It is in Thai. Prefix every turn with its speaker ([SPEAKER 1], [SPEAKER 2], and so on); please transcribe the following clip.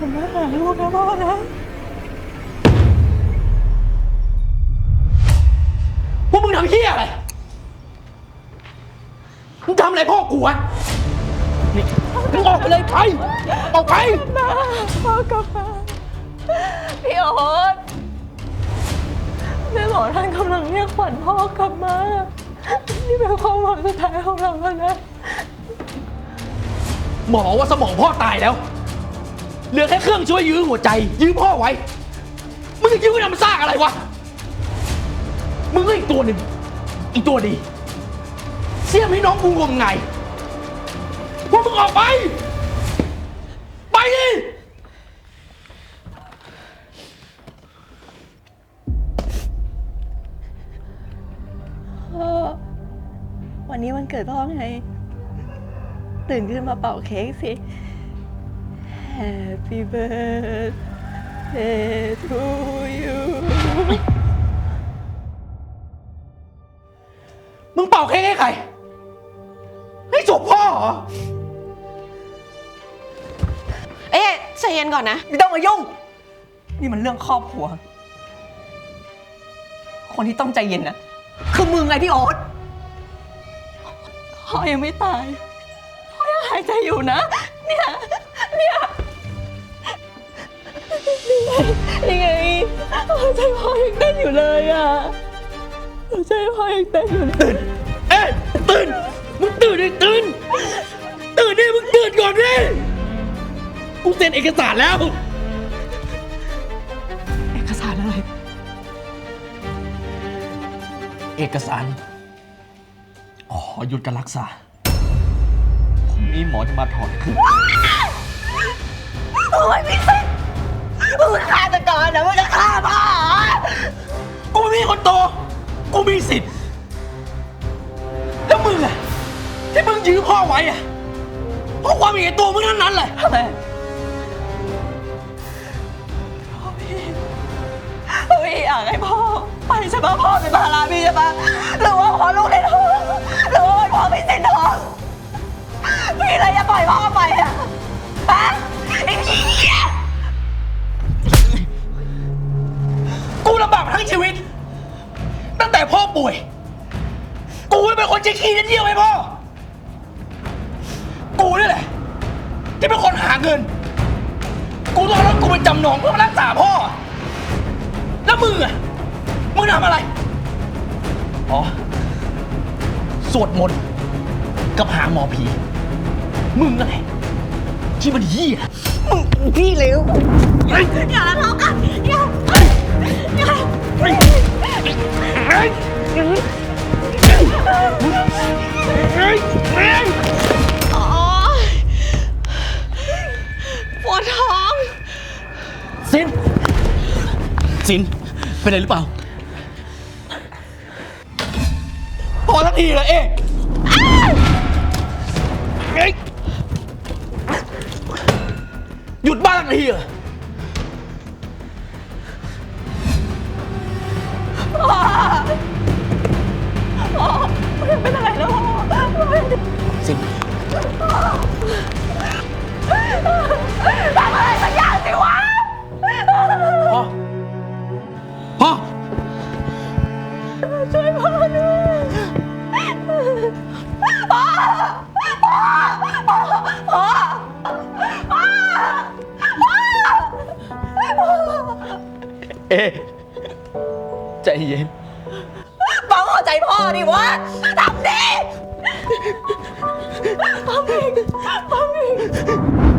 [SPEAKER 1] ผมมาหาลูกนะพ่อนะ
[SPEAKER 2] พวกมึงทำเฮี้ยอะไร มึงทำอะไรพ่อกูวะนี่มึงออกไปเลยไปออกไป
[SPEAKER 1] มาพ่อกลับมาพี่โอ๊ตแม่หมอท่านกำลังเรียกขวัญพ่อกลับมา นี่เป็นความหวังสุดท้ายของเราแล้วนะ
[SPEAKER 2] หมอว่าสมองพ่อตายแล้ว เหลือแค่เครื่องช่วยยื้อหัวใจ ยื้อพ่อไว้ มึงจะยื้อไว้ทำซากอะไรวะ มึงก็อีกตัวหนึ่งอีกตัวดี เสียมให้น้องกูงมงายพวกมึงออกไป ไปดิ
[SPEAKER 1] พ่อวันนี้วันเกิดพ่อไง ตื่นขึ้นมาเป่าเค้กสิ Happy birthday to you
[SPEAKER 2] มึงเป่าเค้กให้ใคร ให้จบพ่อเหรอ
[SPEAKER 3] เอ๊ะใจเย็นก่อนนะ
[SPEAKER 1] ไม่ต้องมายุ่ง นี่มันเรื่องครอบครัว คนที่ต้องใจเย็นนะคือมึงไงพี่โอ๊ตพ่อยังไม่ตาย พ่อยังหายใจอยู่นะ เนี่ย เนี่ย นี่ไงหัวใจพ่อยังเต้นอยู่เลยอะหัวใจพ่อยังเต้นอยู่เลย
[SPEAKER 2] ตื่นเอ้ยตื่นมึงตื่นดิตื่นตื่นดิมึงตื่นก่อนดิกูเซ็นเอกสารแล้ว
[SPEAKER 1] เอกสารอะไร
[SPEAKER 2] เอกสารอ๋อหยุดการรักษาพรุ่งนี้หมอจะมาถอดคือ
[SPEAKER 1] มี
[SPEAKER 2] สิทธิ์ แล้วมึงอะที่มึงยื้อพ่อไว้อะเพราะความเห็นตัวมึงนั้นนั้นเลย
[SPEAKER 1] ทำไมพ่อพี่พี่อยากให้พ่อไปใช่ปะพ่อเป็นภาระพี่ใช่ปะหรือว่าพ่อลูกในท้อ ป่
[SPEAKER 2] วย กูเป็นคนเช็คขี้เยี่ยวให้พ่อ กูนี่แหละที่เป็นคนหาเงิน กูต้องเอารถกูไปจำนองเพื่อมารักษาพ่อ แล้วมึงอะมึงทำอะไร อ๋อ สวดมนต์กับหาหมอผี มึงอะไรที่มันเหี้ยม
[SPEAKER 1] พี่เร็ว อย่าทะเลาะกันอย่า
[SPEAKER 2] สินเป็นไรหรือเปล่า พอสักทีเลยเอ๊ะเอ๊ะหยุดบ้าสักทีเหรอ
[SPEAKER 1] เอ
[SPEAKER 2] ใจเย็น
[SPEAKER 1] ฟังเข้าใจพ่อดิวะทำดิทำอีกทำอีก